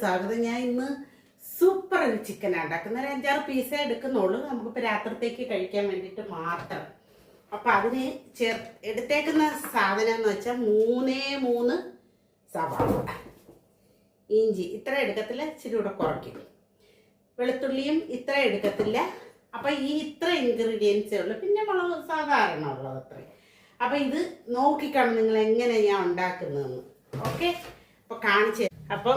സ്വാഗതം. ഞാൻ ഇന്ന് സൂപ്പർ ചിക്കൻ ഉണ്ടാക്കുന്ന ഒരു അഞ്ചാറ് പീസേ എടുക്കുന്നുള്ളൂ. നമുക്കിപ്പോൾ രാത്രിത്തേക്ക് കഴിക്കാൻ വേണ്ടിയിട്ട് മാത്രം. അപ്പം അതിന് ചേർ എടുത്തേക്കുന്ന സാധനം എന്ന് വെച്ചാൽ മൂന്നേ മൂന്ന് സവാള. ഇഞ്ചി. ഇത്ര എടുക്കത്തില്ല. ഇച്ചിരി കൂടെ കുറയ്ക്കും. വെളുത്തുള്ളിയും ഇത്ര എടുക്കത്തില്ല. അപ്പം ഈ ഇത്ര ഇൻഗ്രീഡിയൻസേ ഉള്ളൂ. പിന്നെ മുളക് സാധാരണ ഉള്ളത് അത്രയും അപ്പം ഇത് നോക്കിക്കാണും നിങ്ങൾ എങ്ങനെ ഞാൻ ഉണ്ടാക്കുന്നതെന്ന്. ഓക്കെ അപ്പോൾ കാണിച്ചു അപ്പോൾ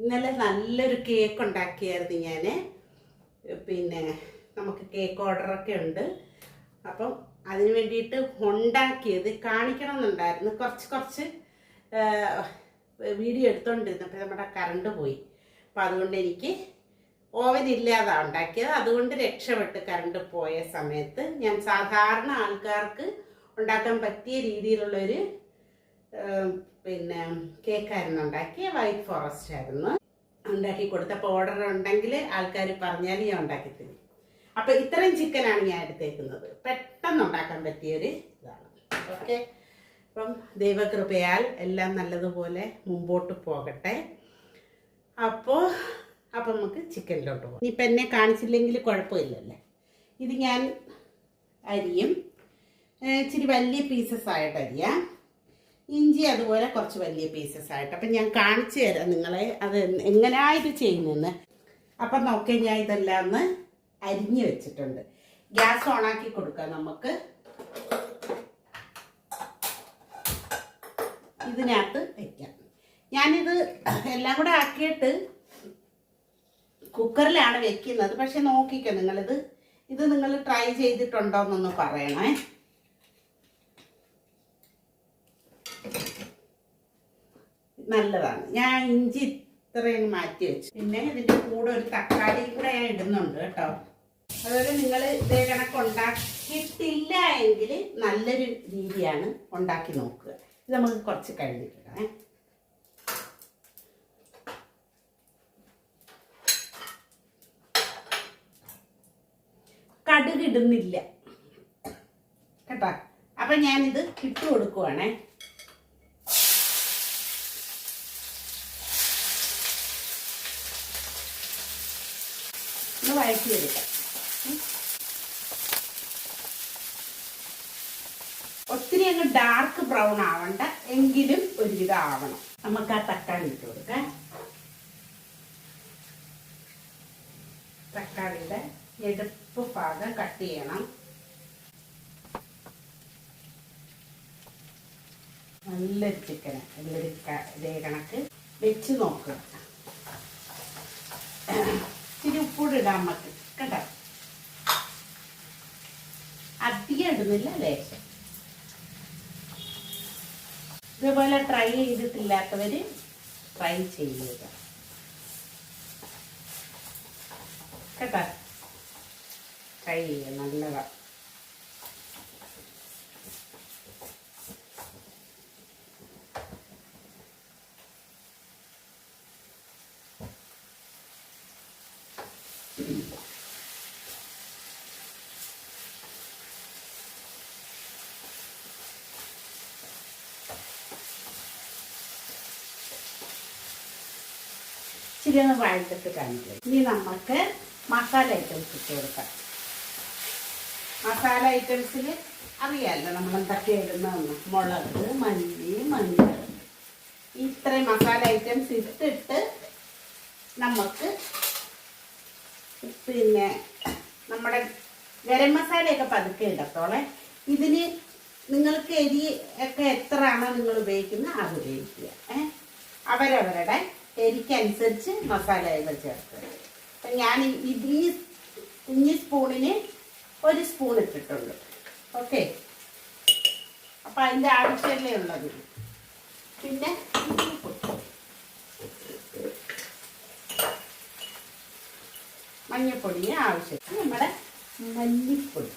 ഇന്നലെ നല്ലൊരു കേക്ക് ഉണ്ടാക്കിയായിരുന്നു ഞാൻ പിന്നെ നമുക്ക് കേക്ക് ഓർഡറൊക്കെ ഉണ്ട്. അപ്പം അതിന് വേണ്ടിയിട്ട് ഉണ്ടാക്കിയത് കാണിക്കണം എന്നുണ്ടായിരുന്നു കുറച്ച് കുറച്ച് വീഡിയോ എടുത്തുകൊണ്ടിരുന്നപ്പോൾ നമ്മുടെ കറണ്ട് പോയി. അപ്പം അതുകൊണ്ട് എനിക്ക് ഓവൻ ഇല്ലാതെ ഉണ്ടാക്കിയത്. അതുകൊണ്ട് രക്ഷപ്പെട്ട് കറണ്ട് പോയ സമയത്ത് ഞാൻ സാധാരണ ആൾക്കാർക്ക് ഉണ്ടാക്കാൻ പറ്റിയ രീതിയിലുള്ളൊരു പിന്നെ കേക്കായിരുന്നു ഉണ്ടാക്കിയ വൈറ്റ് ഫോറസ്റ്റ് ആയിരുന്നു. ഉണ്ടാക്കി കൊടുത്തപ്പോൾ ഓർഡർ ഉണ്ടെങ്കിൽ ആൾക്കാർ പറഞ്ഞാൽ ഞാൻ ഉണ്ടാക്കി തരും. അപ്പോൾ ഇത്രയും ചിക്കനാണ് ഞാൻ എടുത്തേക്കുന്നത്. പെട്ടെന്ന് ഉണ്ടാക്കാൻ പറ്റിയൊരു ഇതാണ്. ഓക്കെ അപ്പം ദൈവകൃപയാൽ എല്ലാം നല്ലതുപോലെ മുമ്പോട്ട് പോകട്ടെ. അപ്പോൾ അപ്പം നമുക്ക് ചിക്കനിലോട്ട് പോകാം. ഇനിയിപ്പോൾ എന്നെ കാണിച്ചില്ലെങ്കിൽ കുഴപ്പമില്ലല്ലേ? ഇത് ഞാൻ അരിയും ഇച്ചിരി വലിയ പീസസ് ആയിട്ട് അരിയാം. ഇഞ്ചി അതുപോലെ കുറച്ച് വലിയ പീസസ് ആയിട്ട്. അപ്പം ഞാൻ കാണിച്ചു തരാം നിങ്ങളെ അത് എങ്ങനെയാ ഇത് ചെയ്യുന്നതെന്ന്. അപ്പം നോക്കി ഞാൻ ഇതെല്ലാം ഒന്ന് അരിഞ്ഞു വെച്ചിട്ടുണ്ട്. ഗ്യാസ് ഓണാക്കി കൊടുക്കാം നമുക്ക്. ഇതിനകത്ത് വയ്ക്കാം ഞാനിത് എല്ലാം കൂടെ ആക്കിയിട്ട് കുക്കറിലാണ് വെക്കുന്നത്. പക്ഷെ നോക്കിക്കോ നിങ്ങളിത്. ഇത് നിങ്ങൾ ട്രൈ ചെയ്തിട്ടുണ്ടോ എന്നൊന്ന് പറയണേ. നല്ലതാണ്. ഞാൻ ഇഞ്ചി ഇത്രയും മാറ്റി വെച്ചു. പിന്നെ ഇതിന്റെ കൂടെ ഒരു തക്കാളി കൂടെ ഞാൻ ഇടുന്നുണ്ട് കേട്ടോ. അതുപോലെ നിങ്ങൾ ഇതേ കണക്ക് ഉണ്ടാക്കിയിട്ടില്ല എങ്കിൽ നല്ലൊരു രീതിയാണ് ഉണ്ടാക്കി നോക്കുക. ഇത് നമുക്ക് കുറച്ച് കഴിഞ്ഞിട്ടിടാം കടുകിടുന്നില്ല കേട്ടോ. അപ്പൊ ഞാനിത് ഇട്ട് കൊടുക്കുവാണേ ഒന്ന് വഴറ്റിയെടുക്കാം. ഒത്തിരി അങ്ങ് ഡാർക്ക് ബ്രൗൺ ആവണ്ട എങ്കിലും ഒരുവിധം ആവണം. നമുക്ക് ആ തക്കാളി ഇട്ട് കൊടുക്കാം. തക്കാളിയുടെ എടുപ്പ് ഭാഗം കട്ട് ചെയ്യണം. നല്ലൊരു ചിക്കൻ നല്ലൊരു ഇതേ കണക്ക്. വെച്ച് നോക്കുക. ഇച്ചിരി ഉപ്പൂടെ ഇടാൻ നമുക്ക് കേട്ടോ? അധികം ഇടുന്നില്ല അല്ലേ ഇതുപോലെ ട്രൈ ചെയ്തിട്ടില്ലാത്തവർ ട്രൈ ചെയ്യുക. കേട്ടോ? ട്രൈ ചെയ്യുക നല്ലതാണ് ഇച്ചിരി ഒന്ന് വഴറ്റിട്ട് കാണിക്കും. ഇനി നമുക്ക് മസാല ഐറ്റംസ് ഇട്ട് കൊടുക്കാം. മസാല ഐറ്റംസിൽ അറിയാമല്ലോ നമ്മൾ എന്തൊക്കെ ഇടുന്നതെന്ന്. മുളക് മല്ലി മഞ്ഞൾ. ഇത്രയും മസാല ഐറ്റംസ് ഇട്ടിട്ട് നമുക്ക് പിന്നെ നമ്മുടെ ഗരം മസാലയൊക്കെ പതുക്കെ ഇടത്തോളെ. ഇതിന് നിങ്ങൾക്ക് എരി ഒക്കെ എത്രയാണോ നിങ്ങൾ ഉപയോഗിക്കുന്നത്? അത് ഉപയോഗിക്കുക ഏ? അവരവരുടെ എരിക്കനുസരിച്ച് മസാലകൾ ചേർക്കുക അപ്പം ഞാൻ ഈ- കുഞ്ഞി സ്പൂണിന് ഒരു സ്പൂൺ ഇട്ടിട്ടുണ്ട്. ഓക്കെ? അപ്പം അതിന്റെ ആവശ്യമല്ലേ ഉള്ളത്? പിന്നെ മഞ്ഞപ്പൊടിന് ആവശ്യത്തിന് നമ്മുടെ മല്ലിപ്പൊടി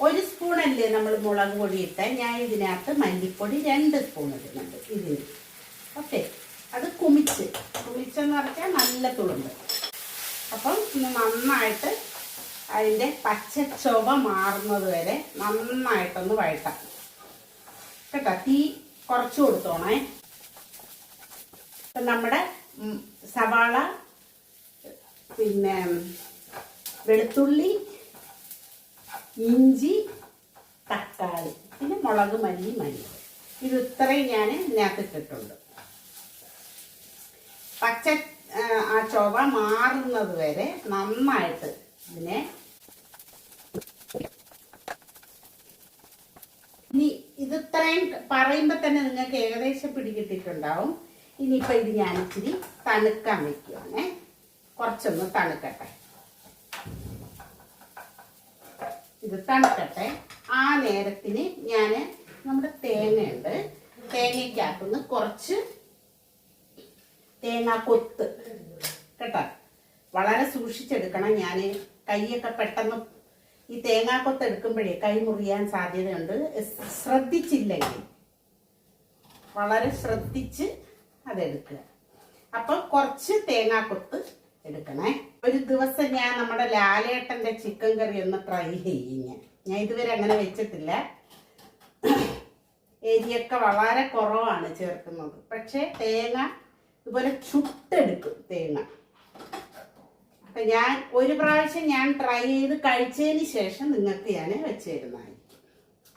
ഒരു സ്പൂണല്ലേ നമ്മൾ മുളക് പൊടി ഇട്ടാൽ ഞാൻ ഇതിനകത്ത് മല്ലിപ്പൊടി രണ്ട് സ്പൂൺ ഇടുന്നുണ്ട്. ഇതിന്. ഓക്കെ. അത് കുമിച്ച്. കുമിച്ചെന്ന് പറഞ്ഞാൽ നല്ല തുളുമ്പ്. അപ്പം നന്നായിട്ട് അതിന്റെ പച്ച ചുവ മാറുന്നത് വരെ നന്നായിട്ടൊന്ന് വഴട്ടാം കേട്ടോ? തീ കുറച്ച് കൊടുത്തോണേ. ഇപ്പം നമ്മുടെ സവാള പിന്നെ വെളുത്തുള്ളി ഇഞ്ചി തക്കാളി പിന്നെ മുളക് മല്ലി മല്ലി. ഇത് ഇത്രയും ഞാൻ ഇതിനകത്ത് ഇട്ടിട്ടുണ്ട് പച്ച ആ, ചൊവ മാറുന്നത് വരെ നന്നായിട്ട് ഇതിനെ ഇനി ഇത് ഇത്രയും പറയുമ്പോൾ തന്നെ നിങ്ങൾക്ക് ഏകദേശം പിടികിട്ടിട്ടുണ്ടാവും. ഇനിയിപ്പോൾ ഇത് ഞാൻ ഇച്ചിരി തണുക്കാൻ വെക്കുവാണേ. കുറച്ചൊന്ന് തണുക്കട്ടെ. ഇത് തണുക്കട്ടെ. നേരത്തിന് ഞാൻ നമ്മുടെ തേങ്ങയുണ്ട്. തേങ്ങയ്ക്കകത്തുനിന്ന് കുറച്ച് തേങ്ങ കൊത്ത് കേട്ടോ. വളരെ സൂക്ഷിച്ചെടുക്കണം. ഞാൻ കൈയൊക്കെ പെട്ടെന്ന് ഈ തേങ്ങാക്കൊത്ത് എടുക്കുമ്പോഴേ കൈ മുറിയാൻ സാധ്യതയുണ്ട്. ശ്രദ്ധിച്ചില്ലെങ്കിൽ വളരെ ശ്രദ്ധിച്ച് അതെടുക്കുക. അപ്പം കുറച്ച് തേങ്ങാക്കൊത്ത് എടുക്കണേ. ഒരു ദിവസം ഞാൻ നമ്മുടെ ലാലേട്ടന്റെ ചിക്കൻ കറി ഒന്ന് ട്രൈ ചെയ്യും ഞാൻ ഞാൻ ഇതുവരെ അങ്ങനെ വെച്ചിട്ടില്ല. എരിയൊക്കെ വളരെ കുറവാണ് ചേർക്കുന്നത്. പക്ഷേ തേങ്ങ ഇതുപോലെ ചുട്ടെടുക്കും തേങ്ങ. അപ്പൊ ഞാൻ ഒരു പ്രാവശ്യം ഞാൻ ട്രൈ ചെയ്ത് കഴിച്ചതിന് ശേഷം നിങ്ങൾക്ക് ഞാൻ വെച്ച്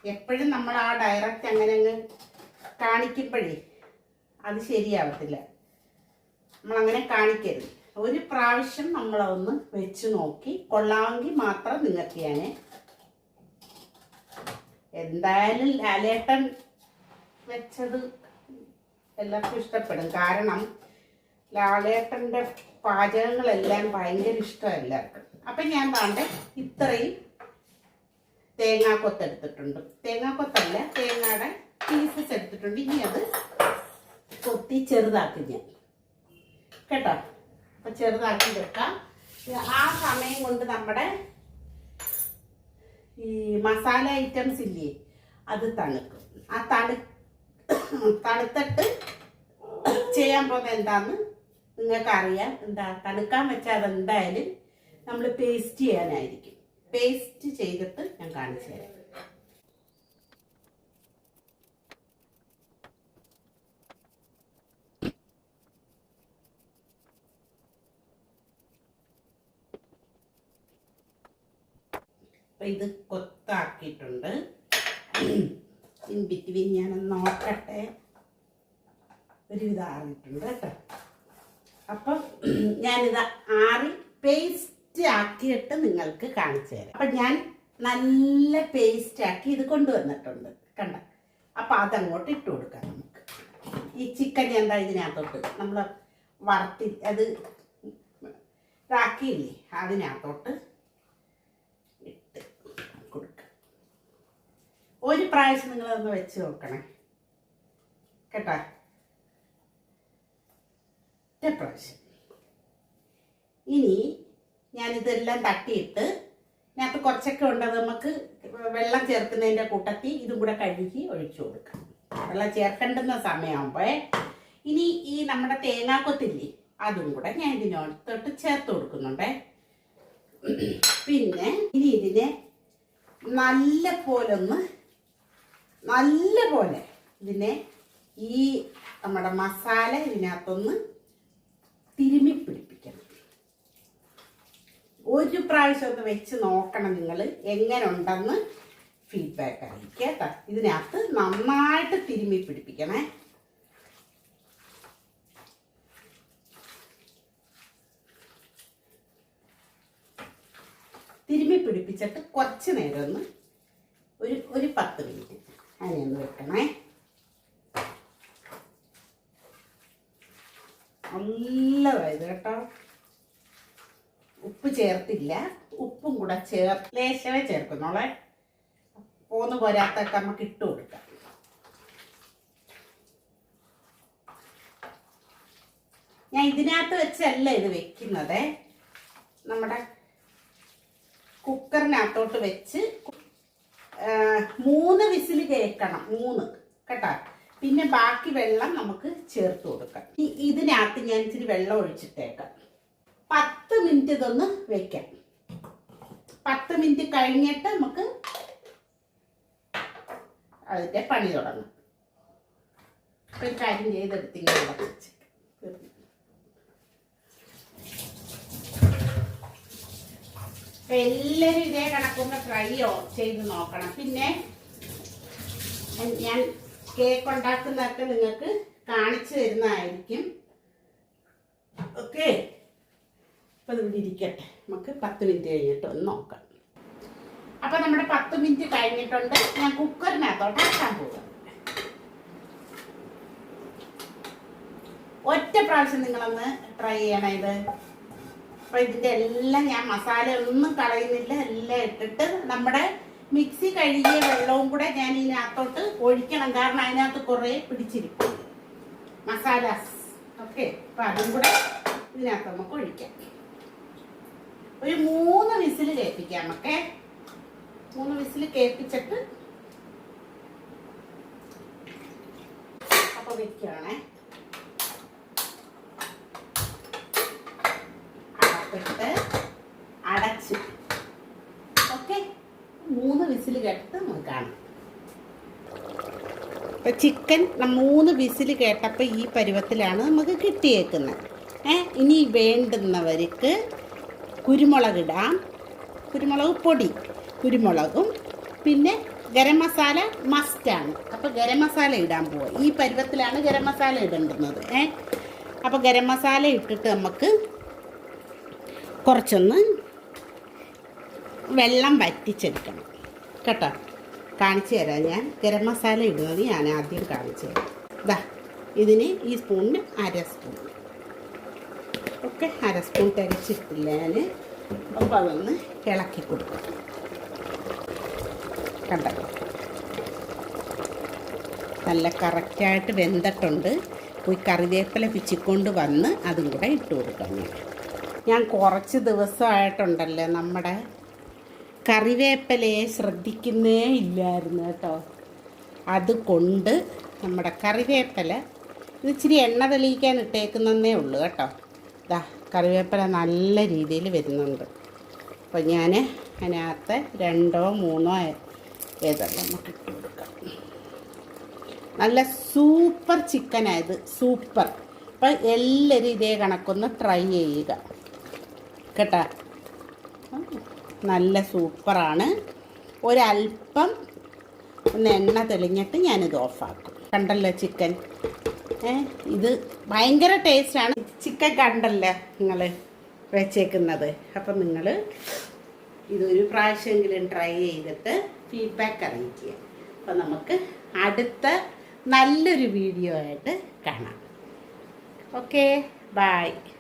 എപ്പോഴും നമ്മൾ ആ ഡയറക്റ്റ് അങ്ങനെ അങ്ങ് കാണിക്കുമ്പോഴേ അത് ശരിയാവത്തില്ല. നമ്മളങ്ങനെ കാണിക്കരുത്. ഒരു പ്രാവശ്യം നമ്മളൊന്ന് വെച്ച് നോക്കി കൊള്ളാമെങ്കിൽ മാത്രം നിങ്ങൾക്ക് ഞാൻ എന്തായാലും ലാലേട്ടൻ വെച്ചത് എല്ലാവർക്കും ഇഷ്ടപ്പെടും. കാരണം ലാലേട്ടന്റെ പാചകങ്ങളെല്ലാം ഭയങ്കര ഇഷ്ടമാണ് എല്ലാവർക്കും. അപ്പം ഞാൻ താണ്ട് ഇത്രയും തേങ്ങാക്കൊത്ത് എടുത്തിട്ടുണ്ട്. തേങ്ങാക്കൊത്തല്ല തേങ്ങയുടെ പീസസ് എടുത്തിട്ടുണ്ട്. ഇനി അത് കൊത്തി ചെറുതാക്കി ഞാൻ. കേട്ടോ? അപ്പം ചെറുതാക്കി വെക്കാം. ആ സമയം കൊണ്ട് നമ്മുടെ ഈ മസാല ഐറ്റംസ് ഇല്ലേ? അത് തണുക്കും. ആ തണു തണുത്തിട്ട് ചെയ്യാൻ പോകുന്നത് എന്താന്ന് നിങ്ങൾക്ക് അറിയാം എന്താ? തണുക്കാൻ വെച്ചാൽ അതെന്തായാലും നമ്മൾ പേസ്റ്റ് ചെയ്യാനായിരിക്കും. പേസ്റ്റ് ചെയ്തിട്ട് ഞാൻ കാണിച്ചു തരാം. അപ്പൊ ഇത് കൊത്താക്കിയിട്ടുണ്ട്. ഇൻ ബിറ്റ്വീൻ ഞാനൊന്ന് നോക്കട്ടെ. ഒരുവിധം ആറിയിട്ടുണ്ട് കേട്ടോ. അപ്പം ഞാനിത് ആറി പേസ്റ്റ് ആക്കിയിട്ട് നിങ്ങൾക്ക് കാണിച്ചു തരാം. അപ്പം ഞാൻ നല്ല പേസ്റ്റ് ആക്കി ഇത് കൊണ്ടുവന്നിട്ടുണ്ട്. കണ്ട? അപ്പം അതങ്ങോട്ട് ഇട്ട് കൊടുക്കാം നമുക്ക്. ഈ ചിക്കൻ എന്താ ഇതിനകത്തോട്ട്? നമ്മൾ വറുത്തി അത് ഇതാക്കിയില്ലേ? അതിനകത്തോട്ട് ഇട്ട് കൊടുക്കുക ഒരു പ്രാവശ്യം നിങ്ങളതൊന്ന് വെച്ച് നോക്കണേ. കേട്ടോ? പ്രാവശ്യം. ഇനി ഞാനിതെല്ലാം തട്ടിയിട്ട് ഇതിനകത്ത് കുറച്ചൊക്കെ ഉണ്ട്. നമുക്ക് വെള്ളം ചേർക്കുന്നതിന്റെ കൂട്ടത്തിൽ ഇതും കൂടെ കഴുകി ഒഴിച്ചു കൊടുക്കാം. വെള്ളം ചേർക്കേണ്ടുന്ന സമയമാകുമ്പോൾ ഇനി ഈ നമ്മുടെ തേങ്ങാക്കൊത്തില്ലേ അതും കൂടെ ഞാൻ ഇതിനോടത്തോട്ട് ചേർത്ത് കൊടുക്കുന്നുണ്ടേ. പിന്നെ ഇനി ഇതിനെ നല്ല പോലെ ഒന്ന് നല്ല പോലെ ഇതിനെ ഈ നമ്മുടെ മസാല ഇതിനകത്തൊന്ന് തിരുമിപ്പിടിപ്പിക്കണം ഒരു പ്രാവശ്യം ഒന്ന് വെച്ച് നോക്കണം നിങ്ങൾ എങ്ങനെ ഉണ്ടെന്ന് ഫീഡ്ബാക്ക് അറിയിക്കുക കേട്ടോ. ഇതിനകത്ത് നന്നായിട്ട് തിരുമിപ്പിടിപ്പിക്കണേ തിരുമ്മി പിടിപ്പിച്ചിട്ട് കുറച്ച് നേരം ഒന്ന് ഒരു ഒരു പത്ത് മിനിറ്റ്. അതിനെ വെക്കണേ. നല്ല വയത് കേട്ടോ. ഉപ്പ് ചേർത്തില്ല. ഉപ്പും കൂടെ ചേർ ലേശമേ ചേർക്കുന്നോളെ പോന്ന് പോരാത്തൊക്കെ നമുക്ക് ഇട്ട് കൊടുക്കാം. ഞാൻ ഇതിനകത്ത് വെച്ചല്ല ഇത് വെക്കുന്നത്. നമ്മുടെ കുക്കറിനകത്തോട്ട് വെച്ച് മൂന്ന് വിസിൽ കേൾക്കണം മൂന്ന് കേട്ടോ? പിന്നെ ബാക്കി വെള്ളം നമുക്ക് ചേർത്ത് കൊടുക്കാം. ഇതിനകത്ത് ഞാൻ ഇച്ചിരി വെള്ളം ഒഴിച്ചിട്ടേക്കാം. പത്ത് മിനിറ്റ് ഇതൊന്ന് വെക്കാം. പത്ത് മിനിറ്റ് കഴിഞ്ഞിട്ട് നമുക്ക് അതിന്റെ പണി തുടങ്ങാം. ഒരു കാര്യം ചെയ്തെടുത്തിങ്ങനെ വെച്ച്. അപ്പൊ എല്ലാവരും ഇതേ കണക്കൊന്ന് ട്രൈ ചെയ്ത് നോക്കണം. പിന്നെ ഞാൻ കേക്ക് ഉണ്ടാക്കുന്നതൊക്കെ നിങ്ങൾക്ക് കാണിച്ചു തരുന്നതായിരിക്കും. ഓക്കെ അപ്പം ഇവിടെ ഇരിക്കട്ടെ. നമുക്ക് പത്ത് മിനിറ്റ് കഴിഞ്ഞിട്ട് ഒന്ന് നോക്കാം. അപ്പം നമ്മുടെ പത്ത് മിനിറ്റ് കഴിഞ്ഞിട്ടുണ്ട്. ഞാൻ കുക്കറിനകത്തോട്ട് ആക്കാൻ പോകും ഒറ്റ പ്രാവശ്യം നിങ്ങളൊന്ന് ട്രൈ ചെയ്യണം ഇത്. അപ്പൊ ഇതിന്റെ എല്ലാം ഞാൻ മസാല ഒന്നും കളയുന്നില്ല എല്ലാം ഇട്ടിട്ട് നമ്മുടെ മിക്സി കഴുകിയ വെള്ളവും കൂടെ ഞാൻ ഇതിനകത്തോട്ട് ഒഴിക്കണം. കാരണം അതിനകത്ത് കുറേ പിടിച്ചിരിക്കും മസാലാസ്. ഓക്കെ അപ്പൊ അതും കൂടെ ഇതിനകത്ത് നമുക്ക് ഒഴിക്കാം. ഒരു മൂന്ന് വിസിൽ കേൾപ്പിക്കാം നമുക്ക് മൂന്ന് വിസിൽ കേൾപ്പിച്ചിട്ട് അപ്പൊ വെക്കുകയാണേ അടപ്പിട്ട് അടച്ച് ഓക്കെ മൂന്ന് വിസിൽ കേട്ടിട്ട് നമുക്ക് കാണാം ഇപ്പം ചിക്കൻ മൂന്ന് വിസിൽ കേട്ടപ്പോൾ ഈ പരുവത്തിലാണ് നമുക്ക് കിട്ടിയേക്കുന്നത്. ഏ ഇനി വേണ്ടുന്നവർക്ക് കുരുമുളക് ഇടാം. കുരുമുളക് പൊടി കുരുമുളകും പിന്നെ ഗരം മസാല മസ്റ്റാണ് അപ്പോൾ ഗരം മസാല ഇടാൻ പോവുക ഈ പരുവത്തിലാണ് ഗരം മസാല ഇടേണ്ടുന്നത്. ഏ അപ്പോൾ ഗരം മസാല ഇട്ടിട്ട് നമുക്ക് കുറച്ചൊന്ന് വെള്ളം വറ്റിച്ചെടുക്കണം. കേട്ടോ? കാണിച്ചു തരാം ഞാൻ. ഗരം മസാല ഇടുന്നത് ഞാൻ ആദ്യം കാണിച്ചു തരാം. ഇതാ ഇതിന് ഈ സ്പൂണിന് അര സ്പൂൺ ഒക്കെ അര സ്പൂൺ തികച്ചിട്ടില്ല ഞാൻ അപ്പോൾ അതൊന്ന് ഇളക്കി കൊടുക്കും. കണ്ടോ? നല്ല കറക്റ്റായിട്ട് വെന്തിട്ടുണ്ട്. പോയി കറിവേപ്പില പിച്ചിക്കൊണ്ട് വന്ന് അതും കൂടെ ഇട്ട് കൊടുക്കാം ഞാൻ. ഞാൻ കുറച്ച് ദിവസമായിട്ടുണ്ടല്ലോ നമ്മുടെ കറിവേപ്പിലയെ ശ്രദ്ധിക്കുന്നേ ഇല്ലായിരുന്നു കേട്ടോ. അതുകൊണ്ട് നമ്മുടെ കറിവേപ്പില ഇച്ചിരി എണ്ണ തെളിയിക്കാൻ ഇട്ടേക്കുന്നതേ ഉള്ളൂ കേട്ടോ. ഇതാ കറിവേപ്പില നല്ല രീതിയിൽ വരുന്നുണ്ട്. അപ്പോൾ ഞാൻ അതിനകത്ത് രണ്ടോ മൂന്നോ ഏതെല്ലാം നമുക്ക് ഇട്ട് കൊടുക്കാം. നല്ല സൂപ്പർ ചിക്കനായത് സൂപ്പർ. അപ്പം എല്ലാവരും ഇതേ കണക്കൊന്ന് ട്രൈ ചെയ്യുക. കേട്ടോ? നല്ല സൂപ്പറാണ്. ഒരല്പം ഒന്ന് എണ്ണ തെളിഞ്ഞിട്ട് ഞാനിത് ഓഫാക്കും. കണ്ടല്ലോ ചിക്കൻ. ഏ ഇത് ഭയങ്കര ടേസ്റ്റാണ്. ചിക്കൻ കണ്ടല്ലോ നിങ്ങൾ വെച്ചേക്കുന്നത്. അപ്പം നിങ്ങൾ ഇതൊരു പ്രാവശ്യമെങ്കിലും ട്രൈ ചെയ്തിട്ട് ഫീഡ്ബാക്ക് അറിയിക്കുക. അപ്പം നമുക്ക് അടുത്ത നല്ലൊരു വീഡിയോ ആയിട്ട് കാണാം. Okay bye